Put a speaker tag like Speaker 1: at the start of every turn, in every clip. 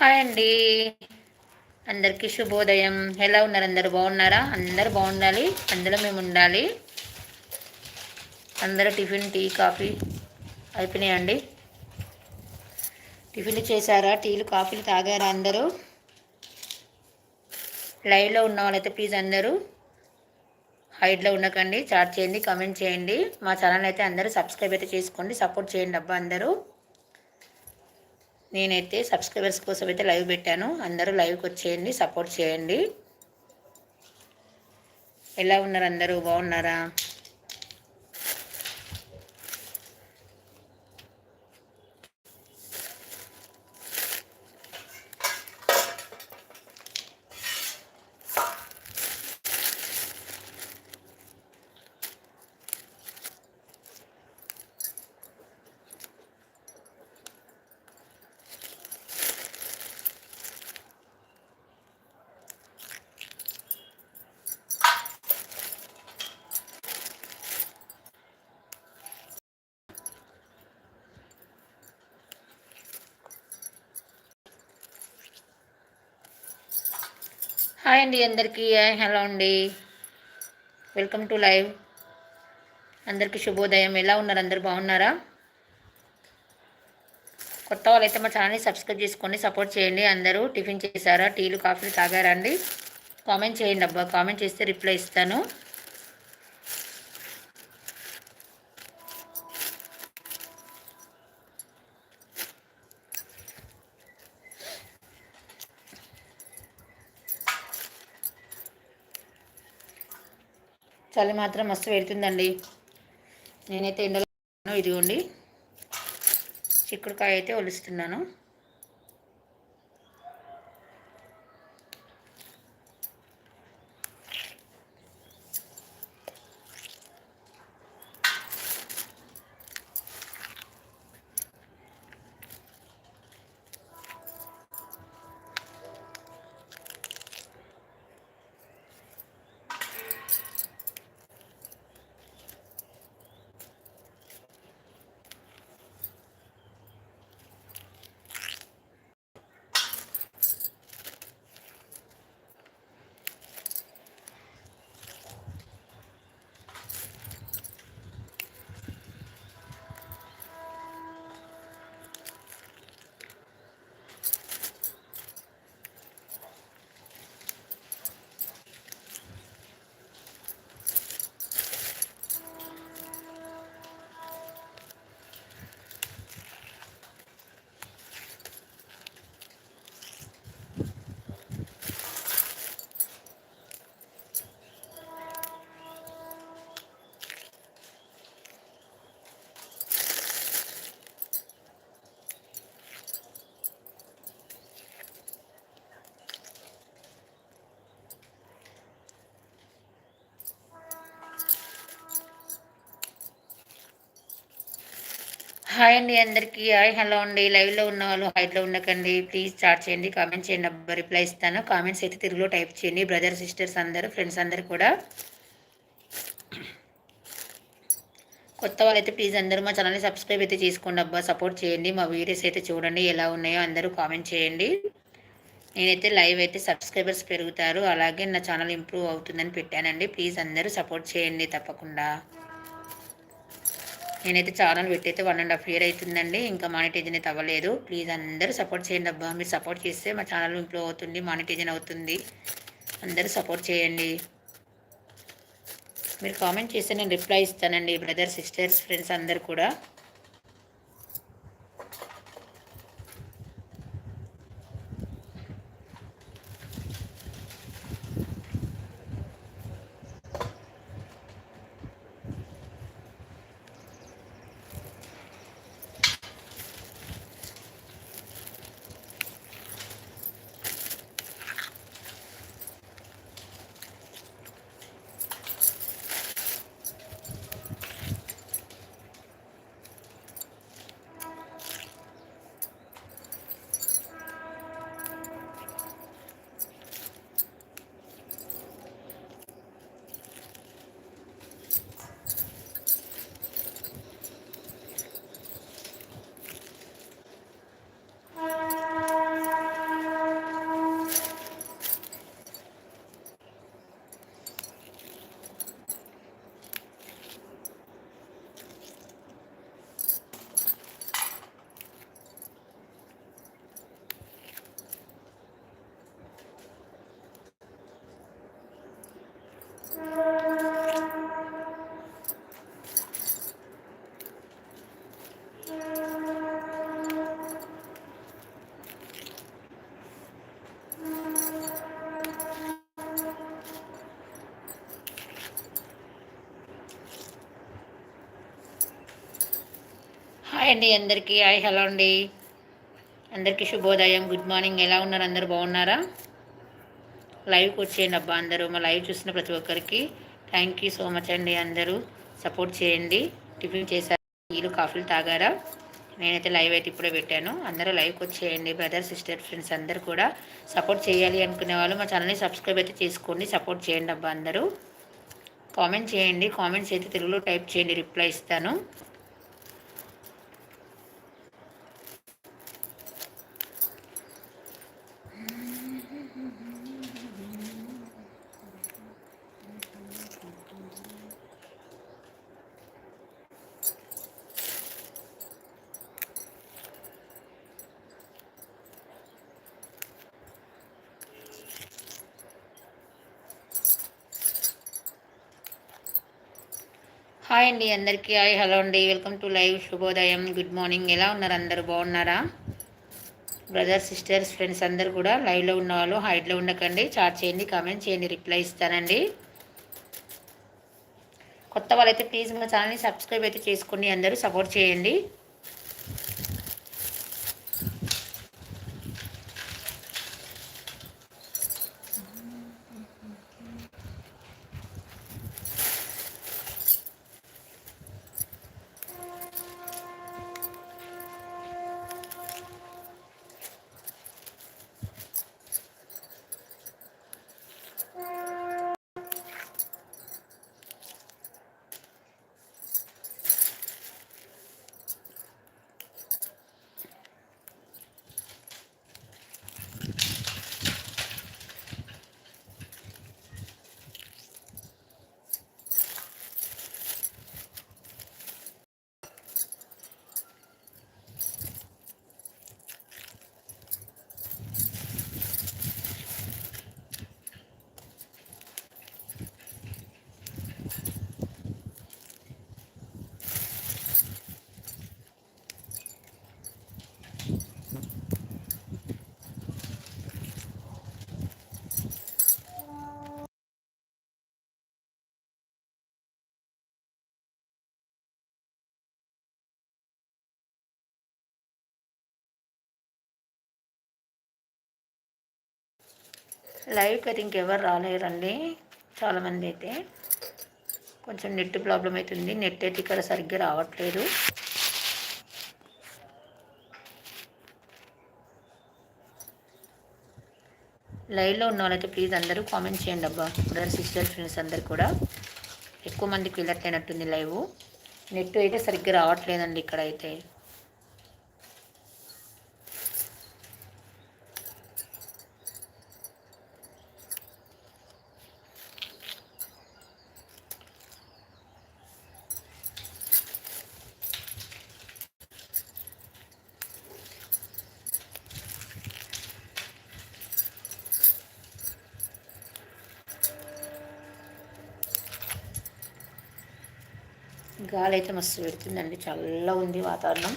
Speaker 1: Hi అండి. అందరికీ శుభోదయం. ఎలా ఉన్నారు? అందరు బాగున్నారా? అందరు బాగుండాలి. అందులో మేము ఉండాలి. అందరూ టిఫిన్ టీ కాఫీ అయిపోయినాయండి. టిఫిన్లు చేశారా? టీలు కాఫీలు తాగారా అందరూ? లైవ్లో ఉన్న వాళ్ళైతే ప్లీజ్ అందరూ హైట్లో ఉండకండి. చాట్ చేయండి కమెంట్ చేయండి. మా ఛానల్ అయితే అందరూ సబ్స్క్రైబ్ అయితే చేసుకోండి. సపోర్ట్ చేయండి అబ్బా అందరూ. నేనైతే సబ్స్క్రైబర్స్ కోసం అయితే లైవ్ పెట్టాను. అందరూ లైవ్కి వచ్చేయండి సపోర్ట్ చేయండి. ఎలా ఉన్నారు అందరూ? బాగున్నారా? హాయ్ అండి అందరికీ. హలో అండి. Welcome to live. అందరికీ శుభోదయం. ఎలా ఉన్నారు? అందరు బాగున్నారా? కొత్త వాళ్ళైతే మా ఛానల్ని సబ్స్క్రైబ్ చేసుకొని సపోర్ట్ చేయండి. అందరూ టిఫిన్ చేశారా? టీలు కాఫీలు తాగారా అండి? కామెంట్ చేయండి అబ్బా. కామెంట్ చేస్తే రిప్లై ఇస్తాను. చలి మాత్రం మస్తు పెడుతుందండి. నేనైతే ఎండలో ఇదిగోండి. చిక్కుడుకాయ అయితే ఒలుస్తున్నాను. హాయ్ అండి అందరికీ. హాయ్ హలో అండి. లైవ్లో ఉన్న వాళ్ళు హైట్లో ఉండకండి. ప్లీజ్ స్టార్ట్ చేయండి కామెంట్ చేయండి. అబ్బా రిప్లై ఇస్తాను. కామెంట్స్ అయితే తెలుగులో టైప్ చేయండి. బ్రదర్ సిస్టర్స్ అందరూ ఫ్రెండ్స్ అందరు కూడా. కొత్త వాళ్ళైతే ప్లీజ్ అందరూ మా ఛానల్ని సబ్స్క్రైబ్ అయితే చేసుకోండి. అబ్బా సపోర్ట్ చేయండి. మా వీడియోస్ అయితే చూడండి ఎలా ఉన్నాయో అందరూ కామెంట్ చేయండి. నేనైతే లైవ్ అయితే సబ్స్క్రైబర్స్ పెరుగుతారు. అలాగే నా ఛానల్ ఇంప్రూవ్ అవుతుందని పెట్టానండి. ప్లీజ్ అందరూ సపోర్ట్ చేయండి తప్పకుండా. నేనైతే ఛానల్ పెట్టయితే వన్ అండ్ హాఫ్ ఇయర్ అవుతుందండి. ఇంకా మానిటైజన్ అయితే అవ్వలేదు. ప్లీజ్ అందరూ సపోర్ట్ చేయండి అబ్బా. మీరు సపోర్ట్ చేస్తే మా ఛానల్ ఇంప్రూవ్ అవుతుంది మానిటైజన్ అవుతుంది. అందరూ సపోర్ట్ చేయండి. మీరు కామెంట్ చేస్తే నేను రిప్లై ఇస్తానండి బ్రదర్ సిస్టర్స్ ఫ్రెండ్స్ అందరు కూడా. హాయ్ అండి అందరికీ. హాయ్ హలో అండి. అందరికీ శుభోదయం. Good morning. ఎలా ఉన్నారు? అందరు బాగున్నారా? లైవ్కి వచ్చేయండి అబ్బా అందరూ. మా లైవ్ చూసిన ప్రతి ఒక్కరికి థ్యాంక్ యూ సో మచ్ అండి అందరూ. సపోర్ట్ చేయండి. టిఫిన్ చేశారు? నీళ్ళు కాఫీలు తాగారా? నేనైతే లైవ్ అయితే ఇప్పుడే పెట్టాను. అందరూ లైవ్కి వచ్చేయండి. బ్రదర్ సిస్టర్ ఫ్రెండ్స్ అందరూ కూడా సపోర్ట్ చేయాలి అనుకునే వాళ్ళు మా ఛానల్ని సబ్స్క్రైబ్ అయితే చేసుకోండి. సపోర్ట్ చేయండి అబ్బా అందరూ. కామెంట్ చేయండి. కామెంట్స్ అయితే తెలుగులో టైప్ చేయండి. రిప్లై ఇస్తాను. హాయ్ అండి అందరికీ. హాయ్ హలో అండి. వెల్కమ్ టు లైవ్ శుభోదయం. Good morning. ఎలా ఉన్నారు అందరు? బాగున్నారా? బ్రదర్స్ సిస్టర్స్ ఫ్రెండ్స్ అందరు కూడా లైవ్లో ఉన్న వాళ్ళు హైట్లో ఉండకండి. చాట్ చేయండి కామెంట్ చేయండి రిప్లై ఇస్తానండి. కొత్త వాళ్ళైతే ప్లీజ్ మన ఛానల్ని సబ్స్క్రైబ్ అయితే చేసుకోండి. అందరూ సపోర్ట్ చేయండి. లైవ్కి అయితే ఇంకెవరు రాలేరండి. చాలామంది అయితే కొంచెం నెట్ ప్రాబ్లం అవుతుంది నెట్ అయితే ఇక్కడ సరిగ్గా రావట్లేదు. లైవ్లో ఉన్న వాళ్ళైతే ప్లీజ్ అందరూ కామెంట్ చేయండి అబ్బా. బ్రదర్ సిస్టర్ ఫ్రెండ్స్ అందరు కూడా. ఎక్కువ మందికి వెళ్ళట్లేనట్టుంది లైవ్. నెట్ అయితే సరిగ్గా రావట్లేదండి ఇక్కడ గాలి అయితే మస్తు పెడుతుందండి చల్ల ఉంది వాతావరణం.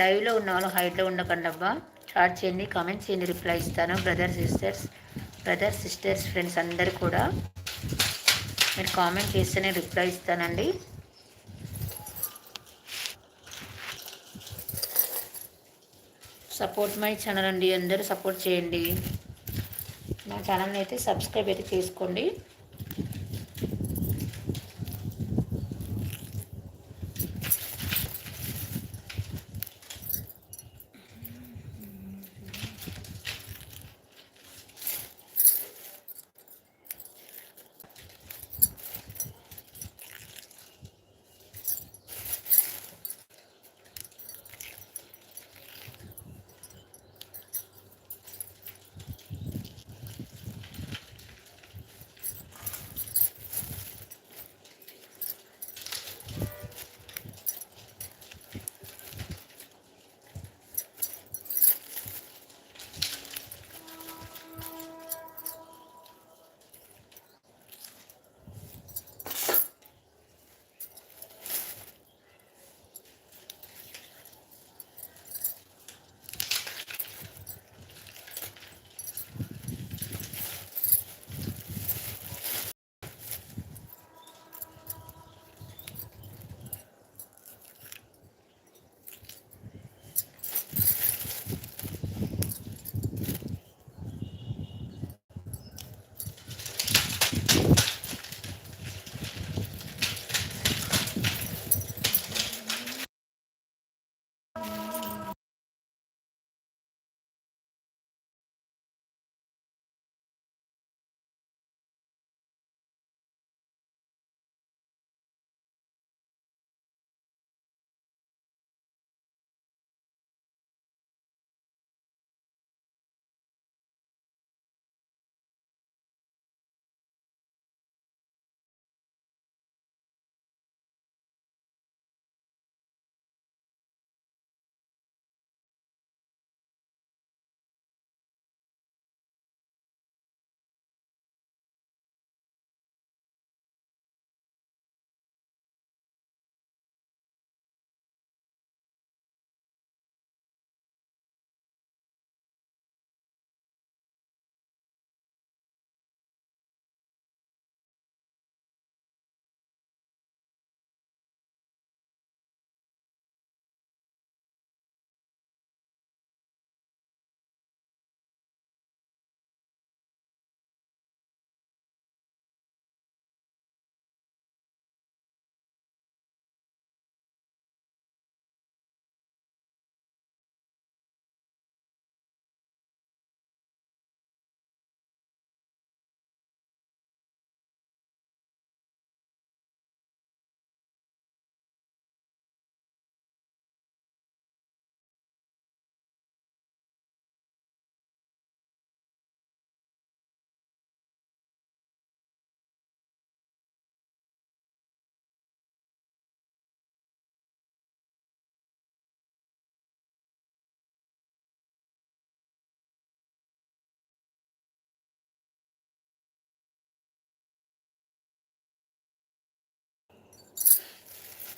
Speaker 1: లైవ్లో ఉన్న వాళ్ళు హైట్లో ఉండకండి అబ్బా. చాట్ చేయండి కామెంట్ చేయండి రిప్లై ఇస్తాను. Brother sisters brother sisters friends అందరు కూడా మీరు కామెంట్ చేస్తేనే రిప్లై ఇస్తానండి. సపోర్ట్ మై ఛానల్ అండి. అందరూ సపోర్ట్ చేయండి. నా ఛానల్ని అయితే సబ్స్క్రైబ్ అయితే చేసుకోండి.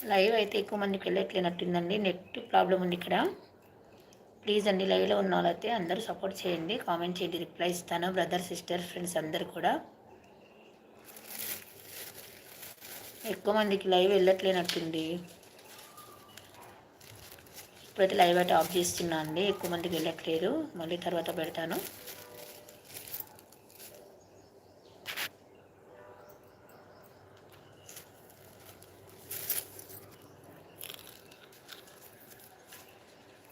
Speaker 1: లైవ్ అయితే ఎక్కువ మందికి వెళ్ళట్లేనట్టుందండి. నెట్ ప్రాబ్లం ఉంది ఇక్కడ. ప్లీజ్ అండి లైవ్లో ఉన్న వాళ్ళైతే అందరూ సపోర్ట్ చేయండి. కామెంట్ చేయండి రిప్లై ఇస్తాను. బ్రదర్ సిస్టర్ ఫ్రెండ్స్ అందరు కూడా. ఎక్కువ మందికి లైవ్ వెళ్ళట్లేనట్టుంది. ఇప్పుడైతే లైవ్ అయితే ఆఫ్ చేస్తున్నా అండి. ఎక్కువ మందికి వెళ్ళట్లేదు. మళ్ళీ తర్వాత పెడతాను.